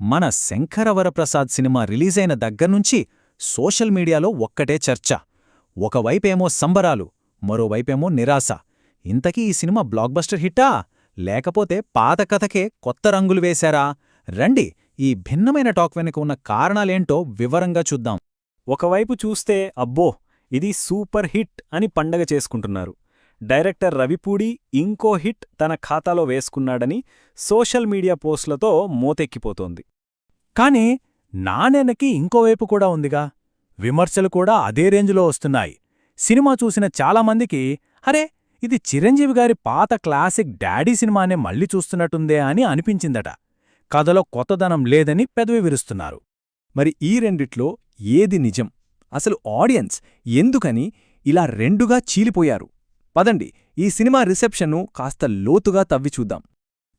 మన శంకరవరప్రసాద్ సినిమా రిలీజైన దగ్గర్నుంచి సోషల్ మీడియాలో ఒక్కటే చర్చ. ఒకవైపేమో సంబరాలు మరోవైపేమో నిరాశ. ఇంతకీ ఈ సినిమా బ్లాక్బస్టర్ హిట్టా? లేకపోతే పాత కథకే కొత్త రంగులు వేశారా? రండి ఈ భిన్నమైన టాక్ వెనుక ఉన్న కారణాలేంటో వివరంగా చూద్దాం. ఒకవైపు చూస్తే అబ్బో ఇది సూపర్ హిట్ అని పండగ చేసుకుంటున్నారు. డైరెక్టర్ రవిపూడి ఇంకో హిట్ తన ఖాతాలో వేసుకున్నాడని సోషల్ మీడియా పోస్టులతో మోతెక్కిపోతోంది. కాని నానేనకి ఇంకోవైపు కూడా ఉందిగా. విమర్శలు కూడా అదే రేంజ్లో వస్తున్నాయి. సినిమా చూసిన చాలామందికి అరే ఇది చిరంజీవి గారి పాత క్లాసిక్ డాడీ సినిమానే మళ్ళీ చూస్తున్నట్టుందే అని అనిపించిందట. కథలో కొత్తదనం లేదని పెదవి విరుస్తున్నారు. మరి ఈ రెండిట్లో ఏది నిజం? అసలు ఆడియన్స్ ఎందుకని ఇలా రెండుగా చీలిపోయారు? పదండి ఈ సినిమా రిసెప్షన్ను కాస్త లోతుగా తవ్వి చూద్దాం.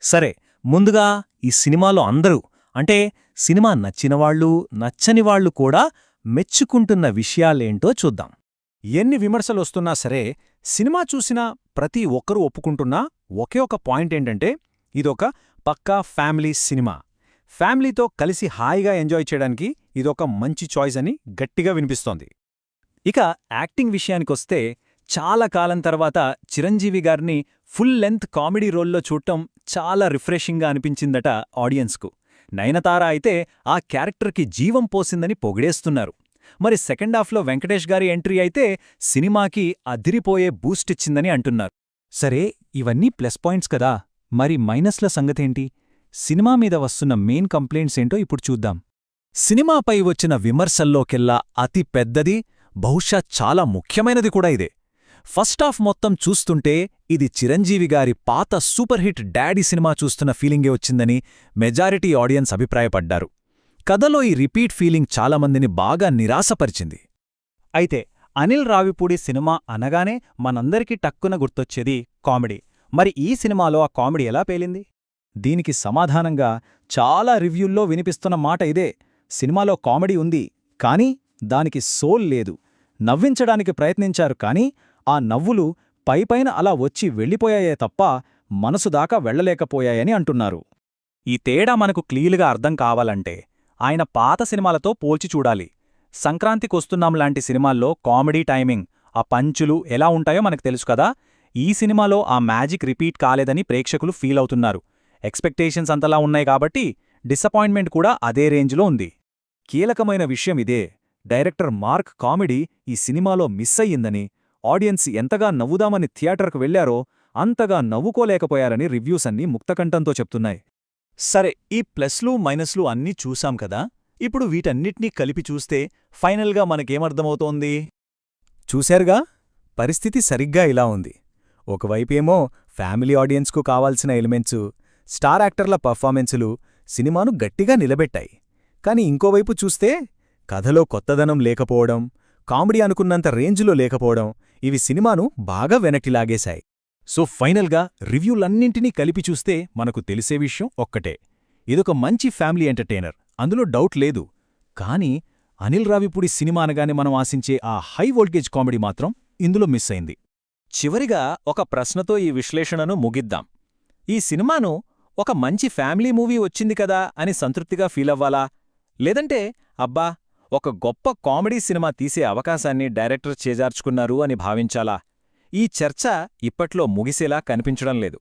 సరే ముందుగా ఈ సినిమాలో అందరూ అంటే సినిమా నచ్చినవాళ్ళు నచ్చనివాళ్ళు కూడా మెచ్చుకుంటున్న విషయాలేంటో చూద్దాం. ఎన్ని విమర్శలొస్తున్నా సరే సినిమా చూసిన ప్రతి ఒక్కరూ ఒప్పుకుంటున్నా ఒకే ఒక పాయింట్ ఏంటంటే ఇదొక పక్కా ఫ్యామిలీ సినిమా. ఫ్యామిలీతో కలిసి హాయిగా ఎంజాయ్ చేయడానికి ఇదొక మంచి చాయిస్ అని గట్టిగా వినిపిస్తోంది. ఇక యాక్టింగ్ విషయానికొస్తే చాలా కాలం తర్వాత చిరంజీవి గారిని ఫుల్ లెంత్ కామెడీ రోల్లో చూడటం చాలా రిఫ్రెషింగ్గా అనిపించిందట ఆడియన్స్కు. నయనతార అయితే ఆ క్యారెక్టర్కి జీవం పోసిందని పొగిడేస్తున్నారు. మరి సెకండ్ హాఫ్లో వెంకటేష్ గారి ఎంట్రీ అయితే సినిమాకి అదిరిపోయే బూస్ట్ ఇచ్చిందని అంటున్నారు. సరే ఇవన్నీ ప్లస్ పాయింట్స్ కదా మరి మైనస్ల సంగతేంటి? సినిమా మీద వస్తున్న మెయిన్ కంప్లైంట్స్ ఏంటో ఇప్పుడు చూద్దాం. సినిమాపై వచ్చిన విమర్శల్లోకెల్లా అతి పెద్దది బహుశా చాలా ముఖ్యమైనది కూడా ఇదే. ఫస్ట్ హాఫ్ మొత్తం చూస్తుంటే ఇది చిరంజీవి గారి పాత సూపర్ హిట్ డాడీ సినిమా చూస్తున్న ఫీలింగే వచ్చిందని మెజారిటీ ఆడియన్స్ అభిప్రాయపడ్డారు. కథలో ఈ రిపీట్ ఫీలింగ్ చాలామందిని బాగా నిరాశపరిచింది. అయితే అనిల్ రావిపూడి సినిమా అనగానే మనందరికీ టక్కున గుర్తొచ్చేది కామెడీ. మరి ఈ సినిమాలో ఆ కామెడీ ఎలా పేలింది? దీనికి సమాధానంగా చాలా రివ్యూల్లో వినిపిస్తున్న మాట ఇదే. సినిమాలో కామెడీ ఉంది కానీ దానికి సోల్ లేదు. నవ్వించడానికి ప్రయత్నించారు కానీ ఆ నవ్వులు పైపైన అలా వచ్చి వెళ్ళిపోయాయే తప్ప మనసు దాకా వెళ్ళలేకపోయాయని అంటున్నారు. ఈ తేడా మనకు క్లీలుగా అర్థం కావాలంటే ఆయన పాత సినిమాలతో పోల్చి చూడాలి. సంక్రాంతికొస్తున్నాం లాంటి సినిమాల్లో కామెడీ టైమింగ్ ఆ పంచులు ఎలా ఉంటాయో మనకు తెలుసు కదా? ఈ సినిమాలో ఆ మ్యాజిక్ రిపీట్ కాలేదని ప్రేక్షకులు ఫీల్ అవుతున్నారు. ఎక్స్పెక్టేషన్స్ అంతలా ఉన్నాయి కాబట్టి డిసప్పాయింట్మెంట్ కూడా అదే రేంజ్లో ఉంది. కీలకమైన విషయం ఇదే. డైరెక్టర్ మార్క్ కామెడీ ఈ సినిమాలో మిస్ అయ్యిందని ఆడియన్స్ ఎంతగా నవ్వుదామని థియేటర్కు వెళ్ళారో అంతగా నవ్వుకోలేకపోయారని రివ్యూస్ అన్నీ ముక్తకంఠంతో చెప్తున్నాయి. సరే ఈ ప్లస్లు మైనస్లు అన్నీ చూశాం కదా? ఇప్పుడు వీటన్నిటినీ కలిపి చూస్తే ఫైనల్గా మనకేమర్థమవుతోంది? చూశారుగా? పరిస్థితి సరిగ్గా ఇలా ఉంది. ఒకవైపేమో ఫ్యామిలీ ఆడియన్స్కు కావాల్సిన ఎలిమెంట్సు స్టార్ యాక్టర్ల పర్ఫార్మెన్సులు సినిమాను గట్టిగా నిలబెట్టాయి. కాని ఇంకోవైపు చూస్తే కథలో కొత్తదనం లేకపోవడం కామెడీ అనుకున్నంత రేంజ్లో లేకపోవడం ఇవి సినిమాను బాగా వెనక్కిలాగేశాయి సో ఫైనల్గా రివ్యూలన్నింటినీ కలిపి చూస్తే మనకు తెలిసే విషయం ఒక్కటే. ఇదొక మంచి ఫ్యామిలీ ఎంటర్టైనర్. అందులో డౌట్ లేదు. కానీ అనిల్ రావిపూడి సినిమా అనగానే మనం ఆశించే ఆ హై వోల్టేజ్ కామెడీ మాత్రం ఇందులో మిస్ అయింది. చివరిగా ఒక ప్రశ్నతో ఈ విశ్లేషణను ముగిద్దాం. ఈ సినిమాను ఒక మంచి ఫ్యామిలీ మూవీ వచ్చింది కదా అని సంతృప్తిగా ఫీలవ్వాలా? లేదంటే అబ్బా ఒక గొప్ప కామెడీ సినిమా తీసే అవకాశాన్ని డైరెక్టర్ చేజార్చుకున్నారు అని భావించాలా? ఈ చర్చ ఇప్పట్లో ముగిసేలా కనిపించడం లేదు.